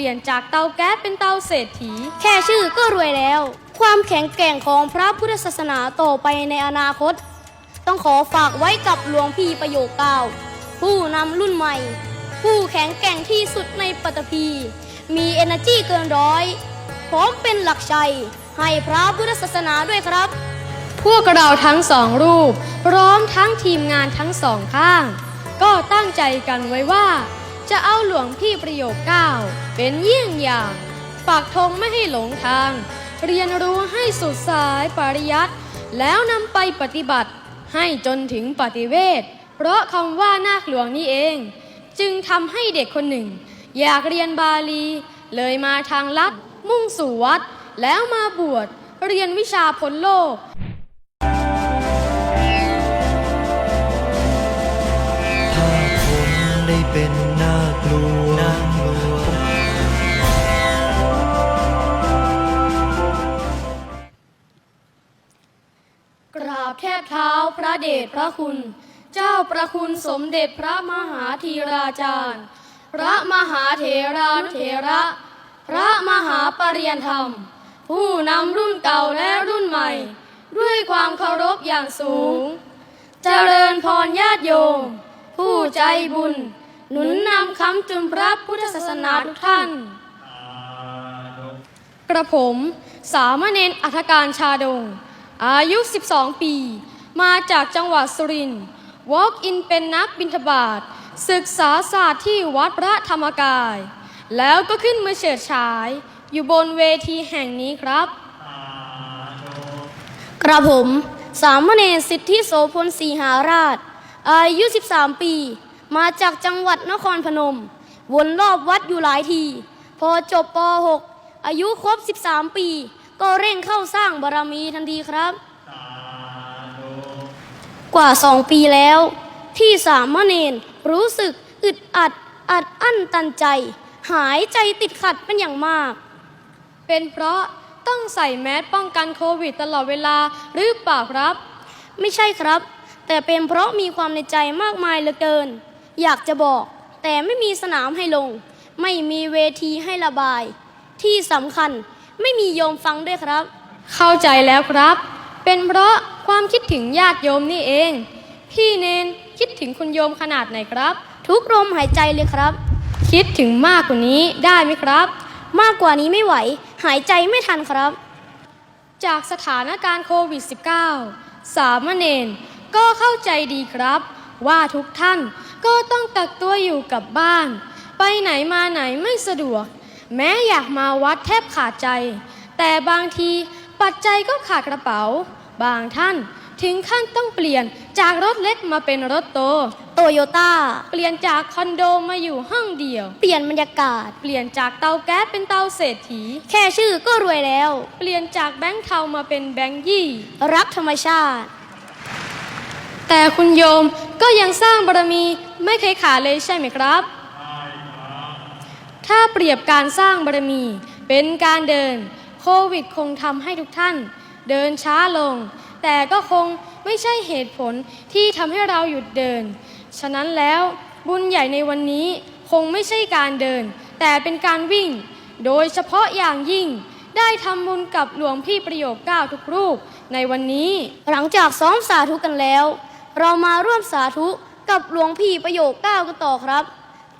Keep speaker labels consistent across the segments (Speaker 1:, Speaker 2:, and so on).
Speaker 1: เปลี่ยนจากเตาแก๊สเป็นเตาเศรษฐี
Speaker 2: แค่ชื่อก็รวยแล้ว ความแข็งแกร่งของพระพุทธศาสนาต่อไปในอนาคต ต้องขอฝากไว้กับหลวงพี่ประโยคเก้าผู้นำรุ่นใหม่ ผู้แข็งแกร่งที่สุดในปัตตภีมี energy เกินร้อย พร้อมเป็นหลักชัย ให้พระพุทธศาสนาด้วยครับ
Speaker 1: พวกเราทั้งสองรูป พร้อมทั้งทีมงานทั้งสองข้าง ก็ตั้งใจกันไว้ว่า จะเอาหลวงพี่ประโยคเก้าเป็นเยี่ยงอย่างปักธงไม่ให้หลงทาง เรียนรู้ให้สุดสายปริยัติแล้วนำไปปฏิบัติ ให้จนถึงปฏิเวทเพราะคำว่านาคหลวงนี่เอง จึงทำให้เด็กคนหนึ่ง อยากเรียนบาลี เลยมาทางลัดมุ่งสู่วัด แล้วมาบวชเรียนวิชาพ้นโลก พระเดชพระคุณ เจ้าประคุณสมเด็จพระมหาธีราจารย์ พระมหาเถรานุเถระ พระมหาปรริยนธรรม ผู้นำรุ่นเก่าและรุ่นใหม่ ด้วยความเคารพอย่างสูง เจริญพรญาติโยม ผู้ใจบุญ หนุนนำคำจุนพระพุทธศาสนาทุกท่าน กระผมสามเณรอัธการชาดง อายุ 12 ปี มาจากจังหวัดสุรินทร์ Walk in เป็นนักบิณฑบาตศึกษาศาสตร์ที่วัดพระธรรมกาย แล้วก็ขึ้นมาเฉิดฉาย อยู่บนเวทีแห่งนี้ครับ
Speaker 2: กระผม สามเณรสิทธิโสพลศรีหาราช อายุ 13 ปี มาจากจังหวัดนครพนม วนรอบวัดอยู่หลายที พอจบป .6 อายุครบ 13 ปี ก็เร่งเข้าสร้างบารมีทันทีครับ กว่าสองปีแล้ว ที่สามเณรรู้สึกอึดอัดอัดอั้นตันใจ หายใจติดขัดเป็นอย่างมาก
Speaker 1: เป็นเพราะต้องใส่แมสป้องกันโควิดตลอดเวลาหรือเปล่าครับ
Speaker 2: ไม่ใช่ครับ แต่เป็นเพราะมีความในใจมากมายเหลือเกิน อยากจะบอก แต่ไม่มีสนามให้ลง ไม่มีเวทีให้ระบาย ที่สำคัญไม่มีโยมฟังด้วยครับ
Speaker 1: เข้าใจแล้วครับ เป็นเพราะ ความคิดถึงญาติโยมนี่เอง พี่เนนคิดถึงคุณโยมขนาดไหนครับ
Speaker 2: ทุกลมหายใจเลยครับ
Speaker 1: คิดถึงมากกว่านี้ได้ไหมครับ
Speaker 2: มากกว่านี้ไม่ไหว หายใจไม่ทันครับ
Speaker 1: จากสถานการณ์โควิด -19 สามเณรก็เข้าใจดีครับ ว่าทุกท่านก็ต้องกักตัวอยู่กับบ้าน ไปไหนมาไหนไม่สะดวก แม้อยากมาวัดแทบขาดใจ แต่บางทีปัจจัยก็ขาดกระเป๋า บางท่านถึงขั้นต้องเปลี่ยนจากรถเล็กมาเป็นรถโต
Speaker 2: โตโยต้า
Speaker 1: เปลี่ยนจากคอนโดมาอยู่ห้องเดียว
Speaker 2: เปลี่ยนบรรยากาศ
Speaker 1: เปลี่ยนจากเตาแก๊สเป็นเตาเศรษฐี
Speaker 2: แค่ชื่อก็รวยแล้ว
Speaker 1: เปลี่ยนจากแบงค์เทามาเป็นแบงค์ยี่
Speaker 2: รักธรรมชาติ
Speaker 1: แต่คุณโยมก็ยังสร้างบารมีไม่เคยขาดเลยใช่ไหมครับ ถ้าเปรียบการสร้างบารมีเป็นการเดิน โควิดคงทำให้ทุกท่าน เดินช้าลง แต่ก็คงไม่ใช่เหตุผลที่ทำให้เราหยุดเดิน ฉะนั้นแล้วบุญใหญ่ในวันนี้คงไม่ใช่การเดิน แต่เป็นการวิ่ง โดยเฉพาะอย่างยิ่งได้ทำบุญกับหลวงพี่ประโยคเก้าทุกรูปในวันนี้
Speaker 2: หลังจากซ้อมสาธุกันแล้ว เรามาร่วมสาธุกับหลวงพี่ประโยคเก้ากันต่อครับ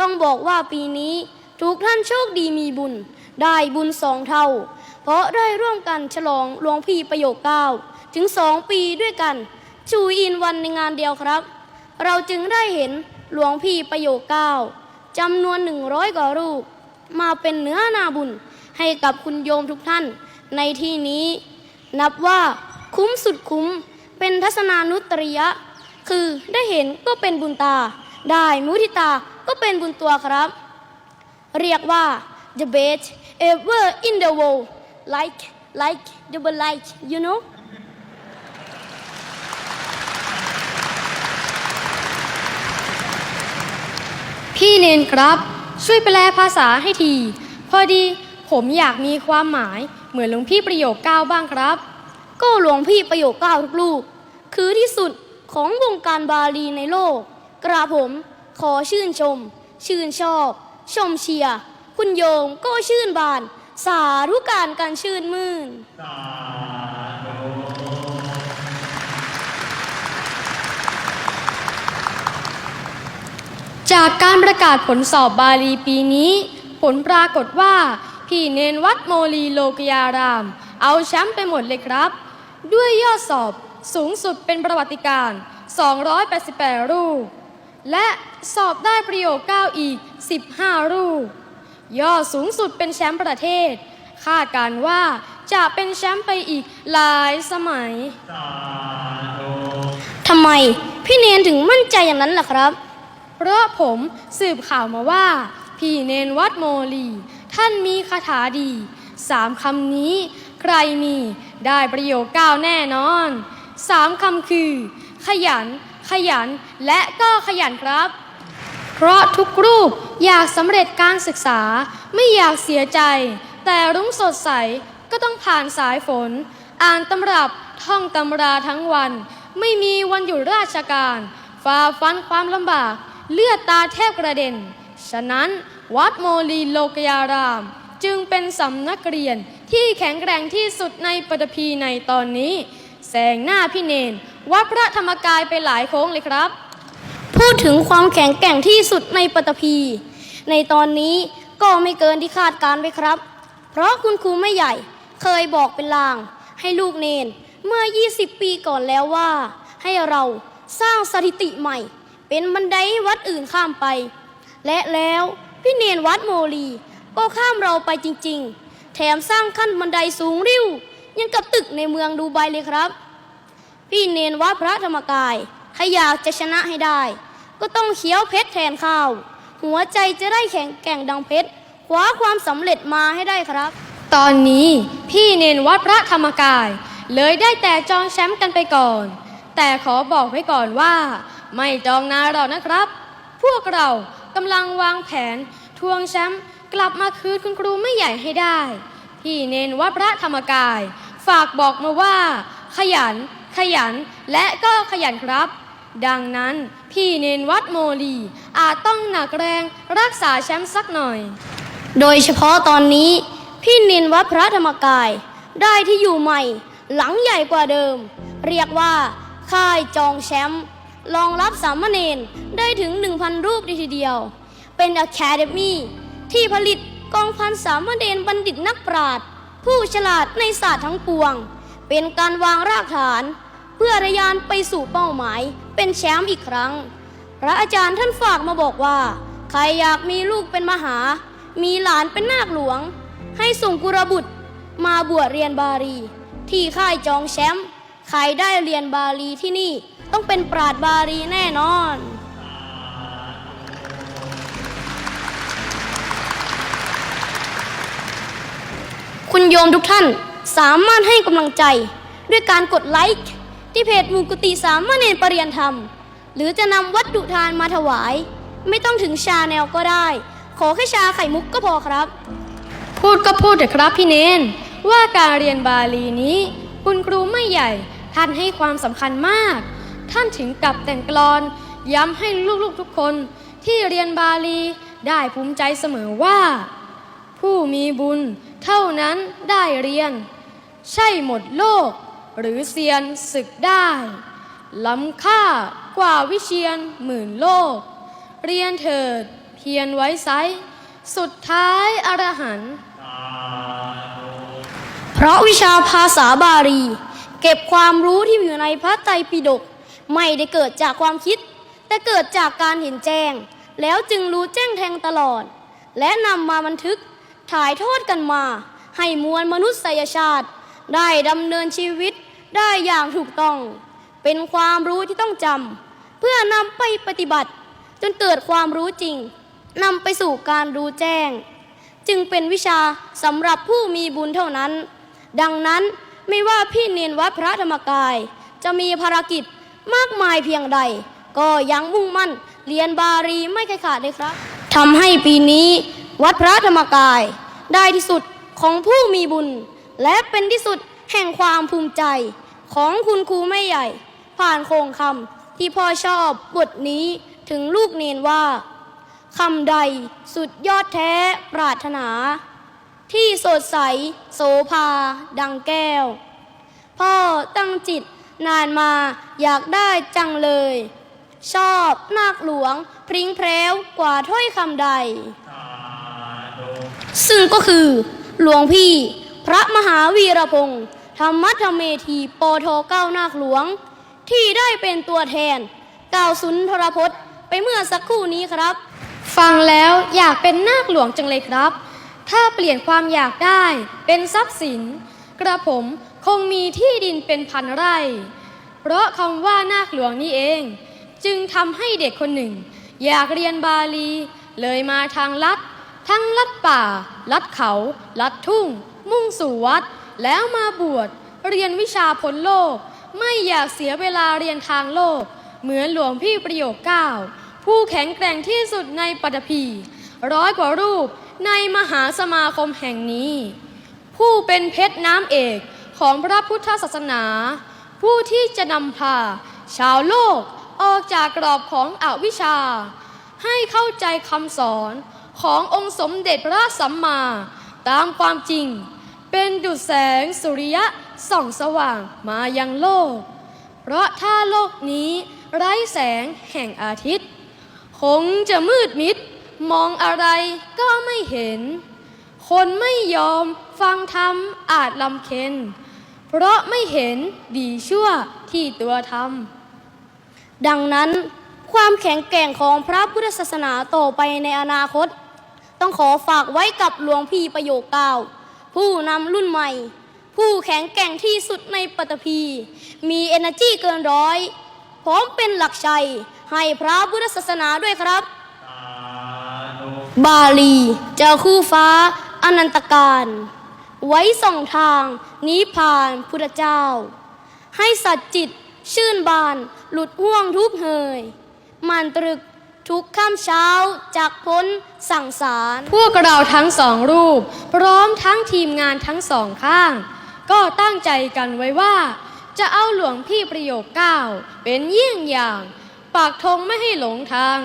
Speaker 2: ต้องบอกว่าปีนี้ทุกท่านโชคดีมีบุญ ได้บุญสองเท่า เพราะได้ร่วมกันฉลองหลวงพี่ประโยคเก้าถึงสองปีด้วยกันจูอินวันในงานเดียวครับ เราจึงได้เห็นหลวงพี่ประโยคเก้าจำนวนหนึ่งร้อยกว่ารูป มาเป็นเนื้อนาบุญให้กับคุณโยมทุกท่านในที่นี้ นับว่าคุ้มสุดคุ้มเป็นทัศนานุตริยะ คือได้เห็นก็เป็นบุญตา ได้มุทิตาก็เป็นบุญตัวครับ เรียกว่า the best ever in the world like like double like you know
Speaker 1: พี่เนนครับ ช่วยแปลภาษาให้ที พอดีผมอยากมีความหมาย เหมือนหลวงพี่ประโยคเก้าบ้างครับ
Speaker 2: ก็หลวงพี่ประโยคเก้าทุกลูก คือที่สุดของวงการบาลีในโลก กระผมขอชื่นชม ชื่นชอบ ชมเชียร์คุณโยมก็ชื่นบาน สาธุการกันชื่นมื่น
Speaker 1: จากการประกาศผลสอบบาลีปีนี้ ผลปรากฏว่า พี่เนนวัดโมลีโลกยาราม เอาแชมป์ไปหมดเลยครับ ด้วยยอดสอบสูงสุดเป็นประวัติการณ์288 รูป และสอบได้ประโยค 9 อีก 15 รูป ยอดสูงสุดเป็นแชมป์ประเทศ คาดการว่าจะเป็นแชมป์ไปอีกหลายสมัย
Speaker 2: ทำไมพี่เนนถึงมั่นใจอย่างนั้นล่ะครับ
Speaker 1: เพราะผมสืบข่าวมาว่า พี่เนนวัดโมลี ท่านมีคาถาดีสามคำนี้ใครมีได้ประโยคเก้าวแน่นอนสามคำคือ ขยัน ขยันและก็ขยันครับ เพราะทุกรูปอยากสำเร็จการศึกษาไม่อยากเสียใจ แต่รุ้งสดใสก็ต้องผ่านสายฝน อ่านตำรับท่องตำราทั้งวัน ไม่มีวันหยุดราชการฝ่าฟันความลำบาก เลือดตาแทบกระเด็น ฉะนั้นวัดโมลีโลกยาราม จึงเป็นสำนักเรียนที่แข็งแกร่งที่สุดในปฐพีในตอนนี้ แสงหน้าพี่เนนวัดพระธรรมกายไปหลายโค้งเลยครับ
Speaker 2: พูดถึงความแข็งแกร่งที่สุดในปฐพี ในตอนนี้ก็ไม่เกินที่คาดการไว้ครับ เพราะคุณครูไม่ใหญ่เคยบอกเป็นลาง ให้ลูกเนนเมื่อ 20 ปีก่อนแล้วว่า ให้เราสร้างสถิติใหม่ เป็นบันไดวัดอื่นข้ามไป และแล้วพี่เนนวัดโมลีก็ข้ามเราไปจริง ๆ แถมสร้างขั้นบันไดสูงริ้วยังกับตึกในเมืองดูไบเลยครับ พี่เนนวัดพระธรรมกาย ถ้าอยากจะชนะให้ได้ ก็ต้องเคี้ยวเพชรแทนข้าว หัวใจจะได้แข็งแกร่งดังเพชรคว้าความสำเร็จมาให้ได้ครับ
Speaker 1: ตอนนี้พี่เนนวัดพระธรรมกาย เลยได้แต่จองแชมป์กันไปก่อน แต่ขอบอกไว้ก่อนว่า ไม่จองนานหรอกนะครับ พวกเรากำลังวางแผน ทวงแชมป์กลับมาคืนคุณครูไม่ใหญ่ให้ได้ พี่เนนวัดพระธรรมกาย ฝากบอกมาว่า ขยัน ขยันและก็ขยันครับ ดังนั้นพี่เนนวัดโมลี อาจต้องหนักแรงรักษาแชมป์สักหน่อย
Speaker 2: โดยเฉพาะตอนนี้ พี่เนนวัดพระธรรมกาย ได้ที่อยู่ใหม่ หลังใหญ่กว่าเดิม เรียกว่า ค่ายจองแชมป์รองรับสามเณรได้ถึง 1,000 รูปเลยทีเดียว เป็นอะคาเดมีที่ผลิตกองพันสามเณรบัณฑิตนักปราชญ์ผู้ฉลาดในศาสตร์ทั้งปวง เป็นการวางรากฐาน เพื่อระยานไปสู่เป้าหมาย เป็นแชมป์อีกครั้ง พระอาจารย์ท่านฝากมาบอกว่า ใครอยากมีลูกเป็นมหา มีหลานเป็นนาคหลวง ให้ส่งกุรบุตรมาบวชเรียนบาลี ที่ค่ายจองแชมป์ใครได้เรียนบาลีที่นี่ต้องเป็นปราดบาลีแน่นอนคุณโยมทุกท่านสามารถให้กำลังใจด้วยการกดไลค์ ที่เพจหมูกุติสามเณรปรริยนธรรม หรือจะนำวัตถุทานมาถวาย ไม่ต้องถึงชาแนลก็ได้ ขอแค่ชาไข่มุกก็พอครับ
Speaker 1: พูดก็พูดเถอะครับพี่เนนว่าการเรียนบาลีนี้ คุณครูไม่ใหญ่ ท่านให้ความสำคัญมาก ท่านถึงกับแต่งกลอน ย้ำให้ลูกๆทุกคนที่เรียนบาลีได้ภูมิใจเสมอว่า ผู้มีบุญเท่านั้นได้เรียน ใช่หมดโลก หรือเซียนศึกได้ ล้ำค่ากว่าวิเชียนหมื่นโลก เรียนเถิดเพียรไว้ไซสุดท้ายอรหันต์
Speaker 2: เพราะวิชาภาษาบาลี เก็บความรู้ที่อยู่ในพระไตรปิฎกไม่ได้เกิดจากความคิด แต่เกิดจากการเห็นแจ้ง แล้วจึงรู้แจ้งแทงตลอด และนำมาบันทึกถ่ายทอดกันมา ให้มวลมนุษยชาติ ได้ดำเนินชีวิต ได้อย่างถูกต้อง เป็นความรู้ที่ต้องจำเพื่อนำไปปฏิบัติ จนเกิดความรู้จริงนำไปสู่การรู้แจ้ง จึงเป็นวิชาสำหรับผู้มีบุญเท่านั้น ดังนั้นไม่ว่าพี่เนียนวัดพระธรรมกาย จะมีภารกิจมากมายเพียงใด ก็ยังมุ่งมั่นเรียนบาลีไม่เคยขาดเลยครับทำให้ปีนี้วัดพระธรรมกาย ได้ที่สุดของผู้มีบุญ และเป็นที่สุด แห่งความภูมิใจของคุณครูไม่ใหญ่ ผ่านโครงคำที่พ่อชอบบทนี้ถึงลูกเนนว่าคำใดสุดยอดแท้ปรารถนา ที่สดใสโสภา ดังแก้ว พ่อตั้งจิตนานมาอยากได้จังเลย ชอบนาคหลวงพริ้งแพรวกว่าถ้อยคำใด ซึ่งก็คือหลวงพี่ พระมหาวีรพงศ์ธรรมธรรมเมธีปโทเก้านาคหลวง ที่ได้เป็นตัวแทนกล่าวสุนทรพจน์ไปเมื่อสักครู่นี้ครับ
Speaker 1: ฟังแล้วอยากเป็นนาคหลวงจังเลยครับ ถ้าเปลี่ยนความอยากได้เป็นทรัพย์สิน กระผมคงมีที่ดินเป็นพันไร่ เพราะคำว่านาคหลวงนี่เอง จึงทำให้เด็กคนหนึ่ง อยากเรียนบาลี เลยมาทางลัด ทั้งลัดป่า ลัดเขา ลัดทุ่ง มุ่งสู่วัด แล้วมาบวชเรียนวิชาพ้นโลก ไม่อยากเสียเวลาเรียนทางโลก เหมือนหลวงพี่ประโยคเก้าผู้แข็งแกร่งที่สุดในปัตภีร้อยกว่ารูปในมหาสมาคมแห่งนี้ ผู้เป็นเพชรน้ำเอกของพระพุทธศาสนา ผู้ที่จะนำพา ชาวโลกออกจากกรอบของอวิชชา ให้เข้าใจคำสอนขององค์สมเด็จพระสัมมา ตามความจริง เป็นดุจแสงสุริยะส่องสว่างมายังโลก เพราะถ้าโลกนี้ไร้แสงแห่งอาทิตย์ คงจะมืดมิดมองอะไรก็ไม่เห็น คนไม่ยอมฟังธรรมอาจลำเค็นเพราะไม่เห็นดีชั่วที่ตัวทำ
Speaker 2: ดังนั้นความแข็งแกร่งของพระพุทธศาสนาต่อไปในอนาคต ต้องขอฝากไว้กับหลวงพี่ประโยคเก้า ผู้นำรุ่นใหม่ ผู้แข็งแกร่งที่สุดในปัตภี มี energy เกินร้อยพร้อมเป็นหลักชัย ให้พระพุทธศาสนาด้วยครับ บาลีเจ้าคู่ฟ้าอนันตการ ไว้ส่องทางนิพพานพุทธเจ้า ให้สัตว์จิตชื่นบานหลุดห่วงทุกเฮยมันตรึก ทุกค่ำเช้าจากพ้นสั่งสาร
Speaker 1: พวกเราทั้งสองรูป พร้อมทั้งทีมงานทั้งสองข้าง ก็ตั้งใจกันไว้ว่า จะเอาหลวงพี่ประโยคเก้าเป็นเยี่ยงอย่าง ปากธงไม่ให้หลงทาง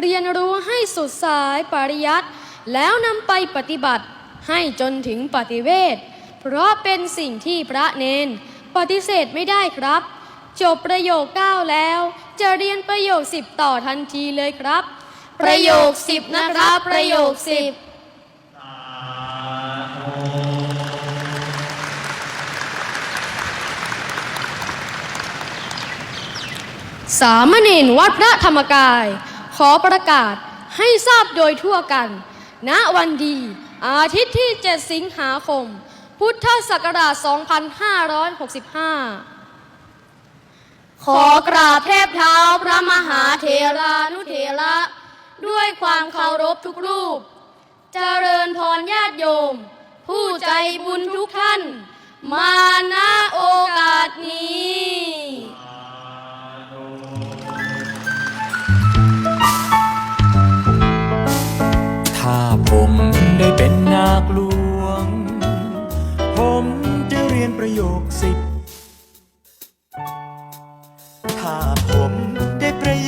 Speaker 1: เรียนรู้ให้สุดสายปริยัติแล้วนำไปปฏิบัติให้จนถึงปฏิเวทเพราะเป็นสิ่งที่พระเนน ปฏิเสธไม่ได้ครับ จบประโยคเก้าแล้ว จะเรียนประโยคสิบต่อทันทีเลยครับ
Speaker 2: ประโยคสิบนะครับ ประโยคสิบ
Speaker 1: สามเณรวัดพระธรรมกาย ขอประกาศให้ทราบโดยทั่วกัน ณวันดี อาทิตย์ที่ 7 สิงหาคม พุทธศักราช 2565
Speaker 2: ขอกราบเทพเท้าพระมหาเถรานุเถระ ด้วยความเคารพทุกรูป เจริญพรญาติโยม ผู้ใจบุญทุกท่าน มานะ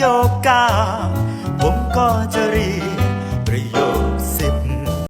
Speaker 3: โยคเก้าผมก็จะเรียนประโยค